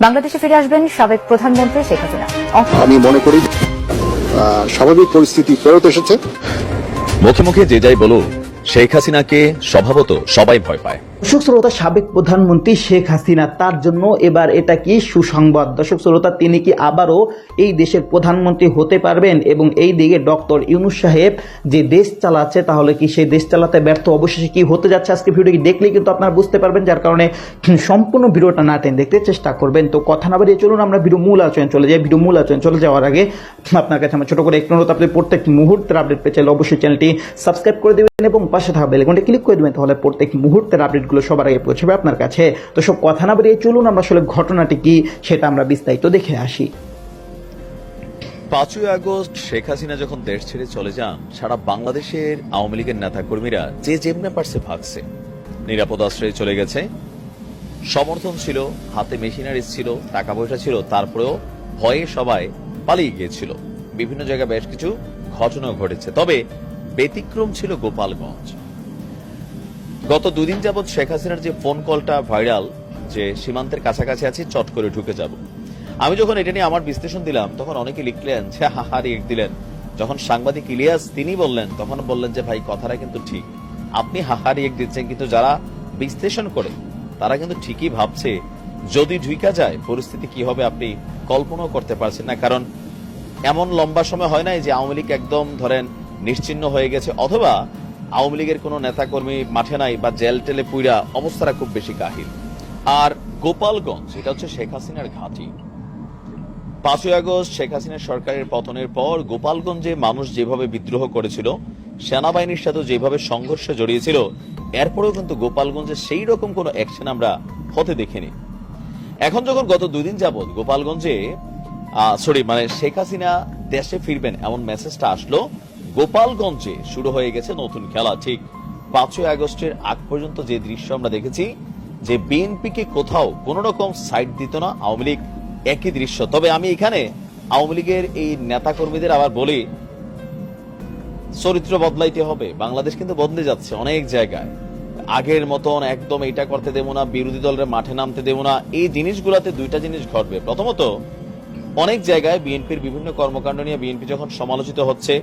বাংলাদেশে ফিরে আসবেন সাবেক প্রধানমন্ত্রী শেখ হাসিনা। আমি মনে করি আহ, স্বাভাবিক পরিস্থিতি ফেরত এসেছে। মুখে মুখে যে যাই বলুক শেখ হাসিনাকে স্বভাবত সবাই ভয় পায়। দর্শক শ্রোতা, সাবেক প্রধানমন্ত্রী শেখ হাসিনা, তার জন্য এবার এটা কি সুসংবাদ? দর্শক শ্রোতা, তিনি কি আবারও এই দেশের প্রধানমন্ত্রী হতে পারবেন? এবং এই দিকে ডক্টর ইউনুস সাহেব যে দেশ চালাচ্ছে, তাহলে কি সেই দেশ চালাতে ব্যর্থ অবশেষে কি হতে যাচ্ছে? আজকে ভিডিওটি দেখলেই কিন্তু আপনারা বুঝতে পারবেন, যার কারণে সম্পূর্ণ ভিডিওটা না টেন দেখতে চেষ্টা করবেন। তো কথা না বাড়িয়ে চলুন, আমরা ভিডিও মূল আলোচনা চলে যাই। ভিডিও মূল আলোচনা চলে যাওয়ার আগে আপনার কাছে আমার ছোট করে একটু অনুরোধ, আপনি প্রত্যেক মুহূর্তের আপডেট পেয়ে চাইলে অবশ্যই চ্যানেলটি সাবস্ক্রাইব করে দেবেন এবং পাশে থাকা বেলকনটি ক্লিক করে দেবেন, তাহলে প্রত্যেক মুহূর্তের আপডেটগুলো সবার আগে পৌঁছবে আপনার কাছে। তো সব কথা না বাড়িয়ে চলুন, আমরা আসলে ঘটনাটি কি সেটা আমরা বিস্তারিত দেখে আসি। পাঁচই আগস্ট শেখ হাসিনা যখন দেশ ছেড়ে চলে যান, সারা বাংলাদেশের আওয়ামী লীগের নেতা কর্মীরা যে যেমনে পারছে ভাগছে, নিরাপদ আশ্রয়ে চলে গেছে, সমর্থন ছিল, হাতে মেশিনারিজ ছিল টাকা পয়সা ছিল, তারপরেও ভয়ে সবাই পালিয়ে গিয়েছিল। বিভিন্ন জায়গায় বেশ কিছু ঘটনা ঘটেছে। তবে ব্যতিক্রম ছিল গোপালগঞ্জ। গত দুদিন যাবৎ শেখ হাসিনার যে ফোন কলটা ভাইরাল যে সীমান্তের কাছাকাছি আছি, চট করে ঢুকে যাব। আমি যখন এটা নিয়ে আমার বিশ্লেষণ দিলাম, তখন অনেকে লিখলেন যে হাহা রিয়েক্ট দিলেন। যখন সাংবাদিক ইলিয়াস তিনি বললেন, তখন বললেন যে, ভাই, কথাটা কিন্তু ঠিক। আপনি হাহা রিয়েক্ট দিচ্ছেন, কিন্তু যারা বিশ্লেষণ করে, তারা কিন্তু ঠিকই ভাবছে, যদি ঢুইকা যায়, পরিস্থিতি কি হবে আপনি কল্পনাও করতে পারছেন না। কারণ এমন লম্বা সময় হয় নাই যে আওয়ামী লীগ একদম ধরেন নিশ্চিন্ন হয়ে গেছে, অথবা আওয়ামী লীগের কোনো নেতাকর্মী মাঠে নাই বা জেল টেলে পুইরা অবস্থাটা খুব বেশি কাহিল। আর গোপালগঞ্জ, এটা হচ্ছে শেখ হাসিনার ঘাঁটি। পাঁচই আগস্ট শেখ হাসিনা সরকারের পতনের পর গোপালগঞ্জে মানুষ যেভাবে বিদ্রোহ করেছিল, সেনাবাহিনীর সাথে যেভাবে সংঘর্ষে জড়িয়েছিল, এরপরেও কিন্তু গোপালগঞ্জে সেই রকম কোনো অ্যাকশন আমরা হতে দেখিনি। এখন যখন গত দুদিন যাবৎ গোপালগঞ্জে সরি মানে শেখ হাসিনা দেশে ফিরবেন এমন মেসেজটা আসলো গোপালগঞ্জে শুরু হয়ে গেছে নতুন খেলা। ঠিক পাঁচই আগস্টের আগ পর্যন্ত যে দৃশ্য আমরা দেখেছি, যে বিএনপি কে কোথাও কোন রকম সাইড দিত না, আওয়ামী লীগ একই দৃশ্য। তবে আমি এখানে আওয়ামী লীগের এই নেতা কর্মীদের আবার বলি, চরিত্র বদলাইতে হবে। বাংলাদেশ কিন্তু বদলে যাচ্ছে অনেক জায়গায়। আগের মতন একদম এটা করতে দেবো না, বিরোধী দলের মাঠে নামতে দেবো না। এই জিনিসগুলোতে দুইটা জিনিস ঘটবে। প্রথমত, অনেক জায়গায় বিএনপির বিভিন্ন কর্মকাণ্ড নিয়ে বিএনপি যখন সমালোচিত হচ্ছে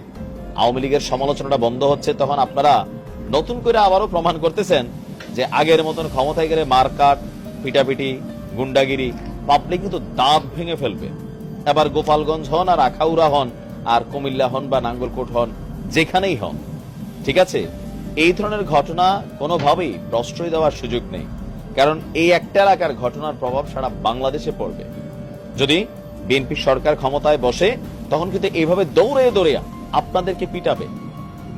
আওয়ামী লীগের সমালোচনাটা বন্ধ হচ্ছে, তখন আপনারা নতুন করে আবারও প্রমাণ করতেছেন যে আগের মতন ক্ষমতায় গেলে মারকাট পিটাপিটি, গুন্ডাগিরি পাবলিক কিন্তু দাঁত ভেঙে ফেলবে। এবার গোপালগঞ্জ হন আর আখাউড়া হন আর কুমিল্লা হন বা নাঙ্গলকোট হন, যেখানেই হন, ঠিক আছে? এই ধরনের ঘটনা কোনোভাবেই প্রশ্রয় দেওয়ার সুযোগ নেই। কারণ এই একটা এলাকার ঘটনার প্রভাব সারা বাংলাদেশে পড়বে। যদি বিএনপি সরকার ক্ষমতায় বসে, তখন কিন্তু এইভাবে দৌড়ে দৌড়ে আপনাদেরকে পিটাবে।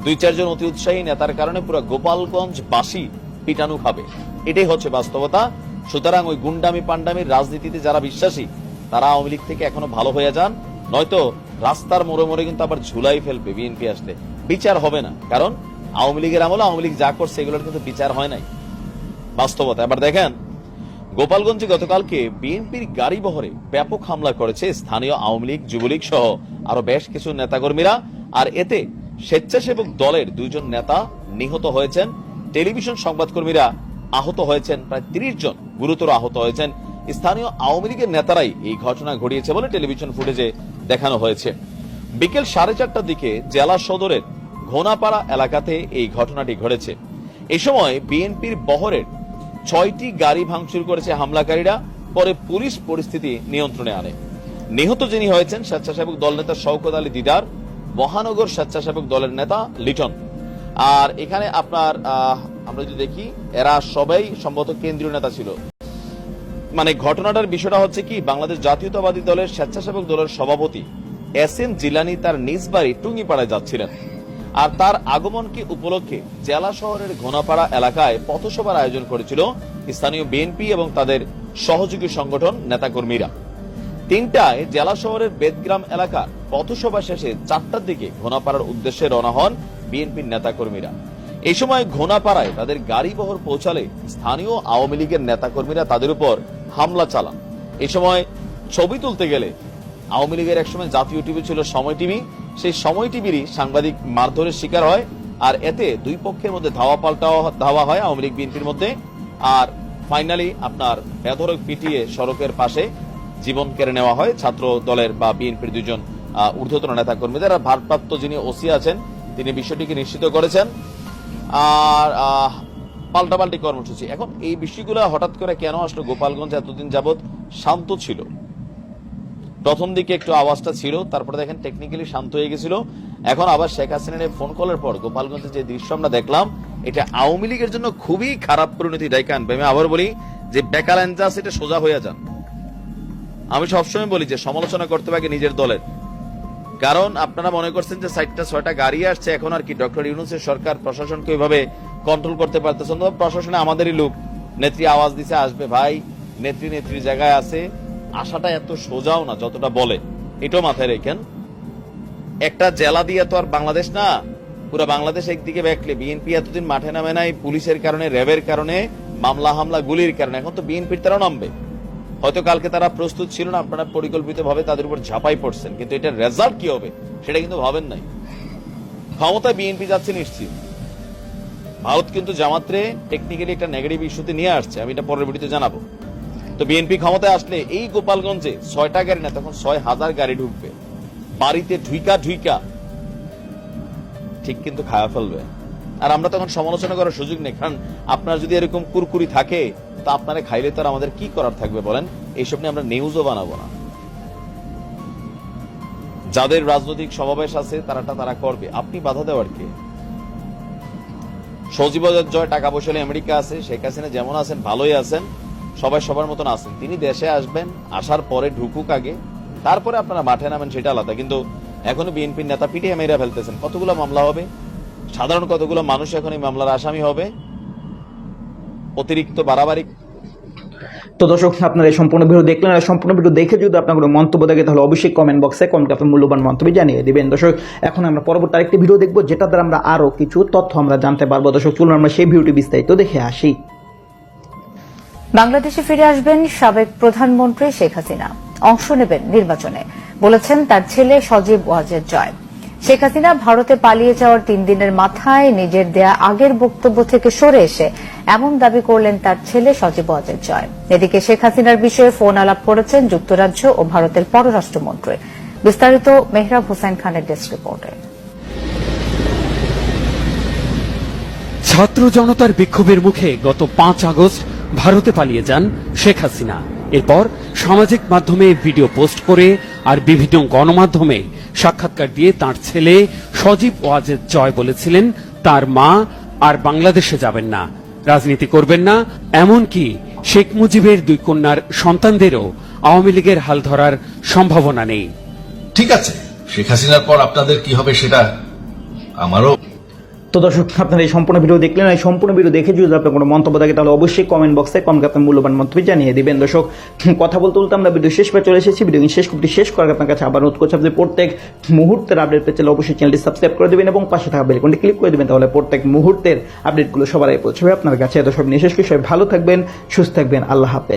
দুই চারজন অতি উৎসাহী নেতার কারণে পুরো গোপালগঞ্জ বাসী পিটানু খাবে। এটাই হচ্ছে বাস্তবতা। সুতরাং ওই গুন্ডামি পান্ডামির রাজনীতিতে যারা বিশ্বাসী, তারা আওয়ামী লীগ থেকে এখনও ভালো হয়ে যান। নয়তো রাস্তার মোড়ে মোড়ে কিন্তু আবার ঝুলাই ফেলবে বিএনপি আসলে। বিচার হবে না। কারণ আওয়ামী লীগের আমলে আওয়ামী লীগ যা করছে, এগুলোর কিন্তু বিচার হয় নাই। বাস্তবতা। এবার দেখেন গোপালগঞ্জে গতকালকে বিএনপির গাড়ি বহরে ব্যাপক হামলা করেছে স্থানীয় আওয়ামী লীগ, যুবলীগ সহ আরও বেশ কিছু নেতাকর্মীরা। আর এতে স্বেচ্ছাসেবক দলের দুইজন নেতা নিহত হয়েছেন। টেলিভিশন সংবাদকর্মীরা আহত হয়েছেন। প্রায় তিরিশ জন গুরুতর আহত হয়েছেন। স্থানীয় আওয়ামী লীগের নেতারাই এই ঘটনা ঘটিয়েছে বলে টেলিভিশন ফুটেজে দেখানো হয়েছে। বিকেল সাড়ে চারটার দিকে জেলা সদরের ঘোনাপাড়া এলাকাতে এই ঘটনাটি ঘটেছে। এই সময় বিএনপির বহরের ছয়টি গাড়ি ভাঙচুর করেছে হামলাকারীরা, পরে পুলিশ পরিস্থিতি নিয়ন্ত্রণে আনে। নিহত যিনি হয়েছেন স্বেচ্ছাসেবক দল নেতা শওকত আলী দিদার, মহানগর স্বেচ্ছাসেবক দলের নেতা লিটন। আর এখানে আপনার আমরা যদি দেখি, এরা সবাই সম্ভবত কেন্দ্রীয় নেতা ছিল। মানে ঘটনাটার বিষয়টা হচ্ছে কি, বাংলাদেশ জাতীয়তাবাদী দলের স্বেচ্ছাসেবক দলের সভাপতি এস এম জিলানি তার নিজ বাড়ি টুঙ্গিপাড়ায় যাচ্ছিলেন। আর তার আগমনকে উপলক্ষে জেলা শহরের ঘোনাপাড়া এলাকায় পথসভার আয়োজন করেছিল স্থানীয় বিএনপি এবং তাদের সহযোগী সংগঠন নেতাকর্মীরা। তিনটায় জেলা শহরের বেদগ্রাম এলাকার পথসভা শেষে চারটার দিকে ঘোনাপাড়ার উদ্দেশ্যে রওনা হন বিএনপির নেতাকর্মীরা। এই সময় ঘোনাপাড়ায় তাদের গাড়ি বহর পৌঁছালে স্থানীয় আওয়ামী লীগের নেতাকর্মীরা তাদের উপর হামলা চালান। এই সময় ছবি তুলতে গেলে আওয়ামী লীগের একসময় জাতীয় টিভি ছিল সময় টিভি সেই সময় টিভিরই সাংবাদিক মারধরের শিকার হয়, আর এতে দুই পক্ষের মধ্যে ধাওয়া পাল্টাও ধাওয়া হয় আওয়ামী লীগ বিএনপির মধ্যে। আর ফাইনালি আপনার বেধরক পিটিয়ে সড়কের পাশে জীবন কেড়ে নেওয়া হয়। ছাত্র দলের বা বিএনপির দুজন ঊর্ধ্বতন নেতা কর্মীদের আর ভারপ্রাপ্ত যিনি ওসি আছেন, তিনি বিষয়টিকে নিশ্চিত করেছেন। আর পাল্টাপাল্টি কর্মসূচি। এখন এই বিষয়গুলো হঠাৎ করে কেন আসলো? গোপালগঞ্জ এতদিন যাবৎ শান্ত ছিল। প্রথম দিকে একটু আওয়াজটা ছিল, তারপরে দেখেন টেকনিক্যালি শান্ত হয়ে গেছিল। এখন আবার শেখ হাসিনার ফোন কলের পর গোপালগঞ্জে যে দৃশ্য আমরা দেখলাম, এটা আওয়ামী লীগের জন্য খুবই খারাপ পরিণতি আনবে আমি আবার বলি যে বেকার বেকালেন্জাস এটা সোজা হয়ে যান। আমি সবসময় বলি যে সমালোচনা করতে পারে নিজের দলের। কারণ আপনারা মনে করছেন যে সাইটটা ছয়টা গাড়ি আসছে, এখন আর কি ডক্টর ইউনুসের সরকার প্রশাসনকে ওইভাবে কন্ট্রোল করতে পারতেছেন? প্রশাসনে আমাদেরই লোক, নেত্রী আওয়াজ দিছে, আসবে ভাই, নেত্রী নেত্রী জায়গায় আছে। আশাটা এত সোজাও না যতটা বলে। এটাও মাথায় রেখেন। একটা জেলা দিয়ে তো আর বাংলাদেশ না, পুরো বাংলাদেশ একদিকে ব্যাকলে। বিএনপি এতদিন মাঠে নামে নাই, পুলিশের কারণে, র্যাবের কারণে, মামলা, হামলা, গুলির কারণে। এখন তো বিএনপির তারাও নামবে। হয়তো কালকে তারা প্রস্তুত ছিল না, আপনারা পরিকল্পিত ভাবে তাদের উপর ঝাঁপাই পড়ছেন। কিন্তু এটার রেজাল্ট কি হবে, সেটা কিন্তু ভাবেন নাই। ক্ষমতা বিএনপি যাচ্ছে নিশ্চিত। ভারত কিন্তু জামাত্রে টেকনিক্যালি একটা নেগেটিভ ইস্যুতে নিয়ে আসছে, আমি এটা পরের ভিডিওতে জানাব। তো বিএনপি ক্ষমতায় আসলে এই গোপালগঞ্জে ছয়টা গাড়ি না, তখন ছয় হাজার গাড়ি ঢুকবে। বাড়িতে ঢুইকা ঢুইকা ঠিক কিন্তু খায়া ফেলবে। আর আমরা তখন সমালোচনা করার সুযোগ নেই, কারণ আপনার যদি এরকম কুরকুরি থাকে, তা আপনারা খাইলে তো আমাদের কি করার থাকবে বলেন? এইসব নিয়ে আমরা নিউজও বানাবো না। যাদের রাজনৈতিক সমাবেশ আছে, তারাটা তারা করবে। আপনি বাধা দেওয়ার কে? সজীব জয় টাকা পয়সা আমেরিকা আছে, শেখ হাসিনা যেমন আছেন, ভালোই আছেন। সবাই সবার মতন আছেন। তিনি দেশে আসবেন, আসার পরে ঢুকুক আগে, তারপরে আপনারা মাঠে নামেন সেটা আলাদা। কিন্তু এখনও বিএনপির নেতা পিটিয়ে মেয়েরা ফেলতেছেন। কতগুলো মামলা হবে? সাধারণ কতগুলো মানুষ এখন এই মামলার আসামি হবে? অতিরিক্ত বাড়াবাড়ি। তো দর্শক, আপনারা এই সম্পূর্ণ ভিডিও দেখলেন। আর সম্পূর্ণ ভিডিও দেখে যদি আপনার কোনো মন্তব্য থাকে, তাহলে অবশ্যই কমেন্ট বক্সে কমেন্ট আপনার মূল্যবান মন্তব্য জানিয়ে দেবেন। দর্শক, এখন আমরা পরবর্তী আরেকটি ভিডিও দেখব যেটা দ্বারা আমরা আরও কিছু তথ্য আমরা জানতে পারব। দর্শক, চলুন আমরা সেই ভিডিওটি বিস্তারিত দেখে আসি। বাংলাদেশে ফিরে আসবেন সাবেক প্রধানমন্ত্রী শেখ হাসিনা। অংশ নেবেন নির্বাচনে, বলেছেন তার ছেলে সজীব ওয়াজেদ জয়। শেখ হাসিনা ভারতে পালিয়ে যাওয়ার তিন দিনের মাথায় নিজের দেয়া আগের বক্তব্য থেকে সরে এসে এমন দাবি করলেন তার ছেলে সজীব ওয়াজেদ জয়। এদিকে শেখ হাসিনার বিষয়ে ফোন আলাপ করেছেন যুক্তরাজ্য ও ভারতের পররাষ্ট্রমন্ত্রী। বিস্তারিত মেহরাব হোসেন খানের ডেস্ক রিপোর্টে। ছাত্র জনতার বিক্ষোভের মুখে গত পাঁচ আগস্ট ভারতে পালিয়ে যান শেখ হাসিনা। এরপর সামাজিক মাধ্যমে ভিডিও পোস্ট করে আর বিভিন্ন গণমাধ্যমে সাক্ষাৎকার দিয়ে তার ছেলে সজীব ওয়াজেদ জয় বলেছিলেন, তার মা আর বাংলাদেশে যাবেন না। রাজনীতি করবেন না। এমনকি শেখ মুজিবের দুই কন্যার সন্তানদেরও আওয়ামী লীগের হাল ধরার সম্ভাবনা নেই। ঠিক আছে, শেখ হাসিনার পর আপনাদের কি হবে সেটা আমারও তো দর্শক, আপনারা এই সম্পূর্ণ ভিডিও দেখলেন এই সম্পূর্ণ ভিডিও দেখে যদি আপনার কোনো মন্তব্য থাকে, তাহলে অবশ্যই কমেন্ট বক্সে কমেন্ট আপনার মূল্যবান মন্তব্য জানিয়ে দিবেন। দর্শক, কথা বলতে বলতে আমরা ভিডিও শেষ পে চলে এসেছি। ভিডিও শেষ করতে শেষ করার আপনার কাছে আবার অনুরোধ করছি, আপনি প্রত্যেক মুহূর্তের আপডেট পেতে অবশ্যই চ্যানেলটি সাবস্ক্রাইব করে দেবেন এবং পাশে থাকা বেলকনটি ক্লিক করে দেবেন, তাহলে প্রত্যেক মুহূর্তের আপডেটগুলো সবার আগে পৌঁছবে আপনার কাছে। দর্শক নিয়ে শেষ করে সবাই ভালো থাকবেন, সুস্থ থাকবেন। আল্লাহ হাফেজ।